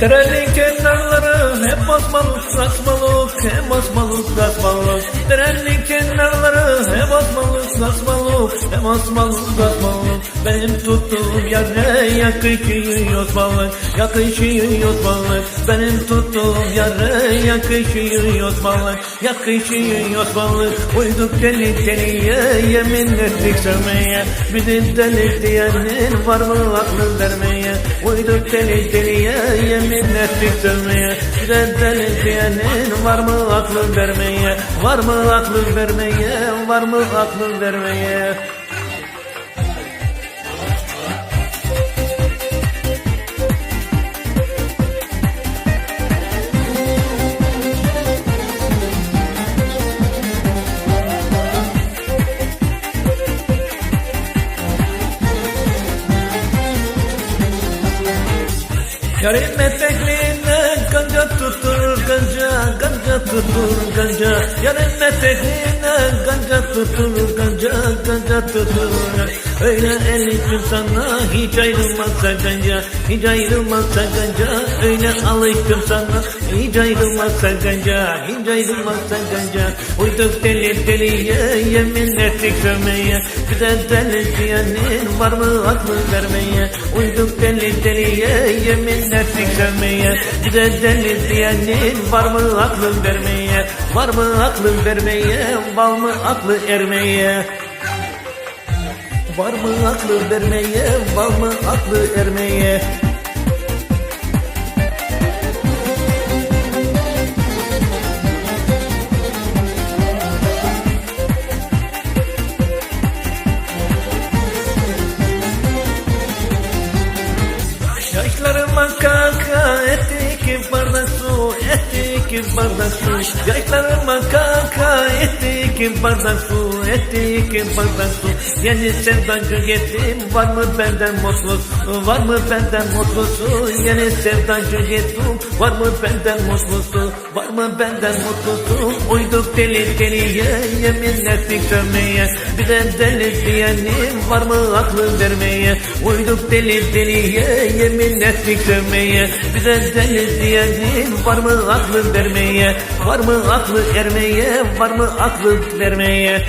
Derenin kenarları hep asmalık asmalık Hep asmalık asmalık Derenin kenarları hep asmalık asmalık Hep asmalık asmalık Benim tuttuğum yere yakışıyor balık Yakışıyor balık Benim tuttuğum yere yakışıyor balık Yakışıyor balık Uyduk deli deliye yemin ettik sevmeye. Bizi deli diyenin var mı aklı vermeye Uyduk deli deliye yemin ettik sevmeye. Bize deli diyenin var mı aklı vermeye Var mı aklı vermeye? Var mı aklı vermeye Yarım etekliğine kanca tutturur kanca Kanca tutturur kanca Yarım etekliğine kanca tutturur kanca Kanca tutturur Öyle elifim sana hiç ayrılmazsa kanca Hiç ayrılmazsa kanca Öyle alıştım sana hiç ayrılmazsa kanca Hiç ayrılmazsa kanca Uyduk deli deliye yemin ettik sevmeye Bize deli diyenin var mı aklı vermeye? Uyduk deli deliye yemin ettik sevmeye Bize deli diyenin var mı aklı vermeye? Var mı aklı vermeye? Var mı aklı ermeye? Var mı aklı vermeye? Var mı aklı ermeye etti ki bardak su Yaşlarıma kaka etti ki bardak su etti ki bardak su Yeni sevdancı gittim var mı benden mutlusu var mı benden mutlusu Yeni sevdancı gittim var mı benden mutlusu var mı benden mutlusu Uyduk deli deliye yemin ettik sevmeye Bir de deli diyenim var mı aklı vermeye? Uyduk deli deliye yemin ettik sevmeye Bize deli diyenin var mı aklı vermeye Var mı aklı ermeye Var mı aklı vermeye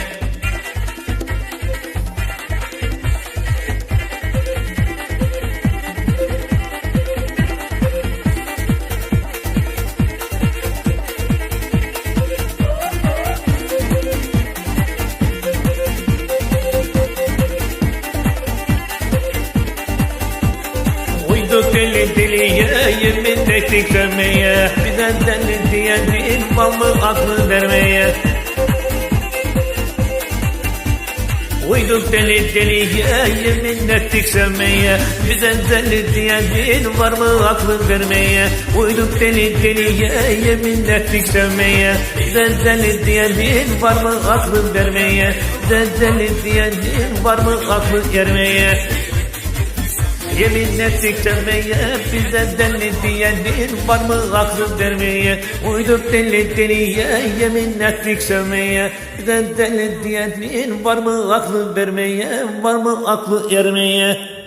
deli deliye yemin ettik sevmeye Bize deli diyenin var mı aklı vermeye. Uyduk deli deliye yemin ettik sevmeye Bize deli diyenin var mı aklı vermeye. Uyduk deli deliye yemin ettik sevmeye Bize deli diyenin var mı aklı vermeye. Bize deli diyenin var mı aklı ermeye Yemin ettik sevmeye bize deli diyenin var mı aklı vermeye Uyduk deli deliye yemin ettik sevmeye. Bize deli diyenin var mı aklı vermeye Var mı aklı ermeye